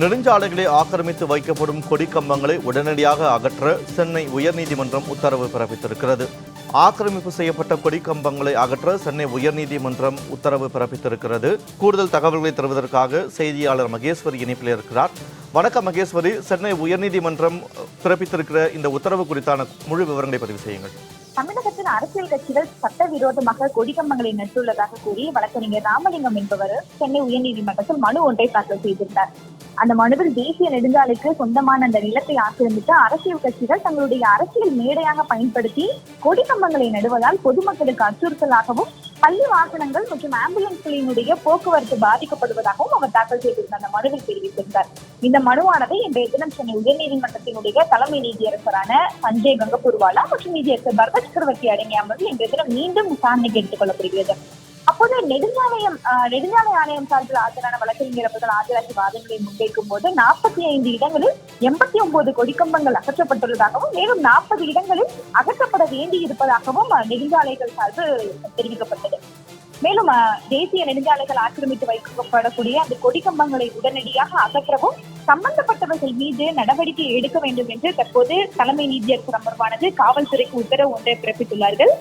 நெடுஞ்சாலைகளை ஆக்கிரமித்து வைக்கப்படும் கொடி கம்பங்களை உடனடியாக அகற்ற சென்னை உயர்நீதிமன்றம் உத்தரவு பிறப்பித்திருக்கிறது. ஆக்கிரமிப்பு செய்யப்பட்ட கொடிக்கம்பங்களை அகற்ற சென்னை உயர்நீதிமன்றம் உத்தரவு பிறப்பித்திருக்கிறது. கூடுதல் தகவல்களை தருவதற்காக செய்தியாளர் மகேஸ்வரி இணைப்பில் இருக்கிறார். வணக்கம் மகேஸ்வரி. சென்னை உயர்நீதிமன்றம் பிறப்பித்திருக்கிற இந்த உத்தரவு குறித்தான முழு விவரங்களை பதிவு செய்யுங்கள். தமிழகத்தில் அரசியல் கட்சிகள் சட்டவிரோதமாக கொடிக்கம்பங்களை நட்டுள்ளதாக கூறி வழக்கறிஞர் ராமலிங்கம் என்பவர் சென்னை உயர்நீதிமன்றத்தில் மனு ஒன்றை தாக்கல் செய்திருந்தார். அந்த மனுவில் தேசிய நெடுஞ்சாலைக்கு சொந்தமான அந்த நிலத்தை ஆக்கிரமித்து அரசியல் கட்சிகள் தங்களுடைய அரசியல் மேடையாக பயன்படுத்தி கொடிக்கம்பங்களை நடுவதால் பொதுமக்களுக்கு அச்சுறுத்தலாகவும் பள்ளி வாகனங்கள் மற்றும் ஆம்புலன்ஸ்களினுடைய போக்குவரத்து பாதிக்கப்படுவதாகவும் அவர் தாக்கல் செய்திருந்த அந்த மனுவில் தெரிவித்திருந்தார். இந்த மனுவானது இன்றைய தினம் சென்னை உயர்நீதிமன்றத்தினுடைய தலைமை நீதியரசரான சஞ்சய் கங்கபூர்வாலா மற்றும் நீதியரசர் பரத சக்கரவர்த்தி அடங்கிய அமர்வு இன்றைய தினம் மீண்டும் விசாரணைக்கு எடுத்துக் கொள்ளப்படுகிறது. அப்போது நெடுஞ்சாலையம் ஆஹ், நெடுஞ்சாலை ஆணையம் சார்பில் ஆஜரான வழக்கறிஞர் அவர்கள் ஆஜராகி வாதங்களை முன்வைக்கும் போது நாற்பத்தி ஐந்து இடங்களில் எண்பத்தி ஒன்பது கொடிக்கம்பங்கள் அகற்றப்பட்டுள்ளதாகவும் மேலும் நாற்பது இடங்களில் அகற்றப்பட வேண்டி இருப்பதாகவும் நெடுஞ்சாலைகள் சார்பு தெரிவிக்கப்பட்டது. மேலும் தேசிய நெடுஞ்சாலைகள் ஆக்கிரமித்து வைக்கப்படக்கூடிய அந்த கொடிக்கம்பங்களை உடனடியாக அகற்றவும் சம்பந்தப்பட்டவர்கள் மீது நடவடிக்கை எடுக்க வேண்டும் என்று தற்போது தலைமை நீதியரசர் அமர்வானது காவல்துறைக்கு உத்தரவு ஒன்றை பிறப்பித்துள்ளார்கள்.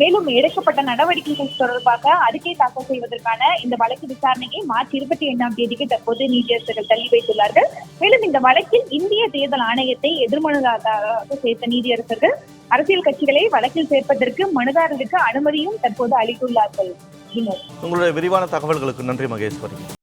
மேலும் எடுக்கப்பட்ட நடவடிக்கைகள் தொடர்பாக அறிக்கை தாக்கல் செய்வதற்கான இந்த வழக்கு விசாரணையை மார்ச் இருபத்தி ஐந்தாம் தேதிக்கு தற்போது நீதியரசர்கள் தள்ளி வைத்துள்ளார்கள். மேலும் இந்த வழக்கில் இந்திய தேர்தல் ஆணையத்தை எதிர்மனுதாரராக சேர்த்த நீதியரசர்கள் அரசியல் கட்சிகளை வழக்கில் சேர்ப்பதற்கு மனுதாரருக்கு அனுமதியும் தற்போது அளித்துள்ளார்கள். உங்களுடைய விரிவான தகவல்களுக்கு நன்றி மகேஸ்வரி.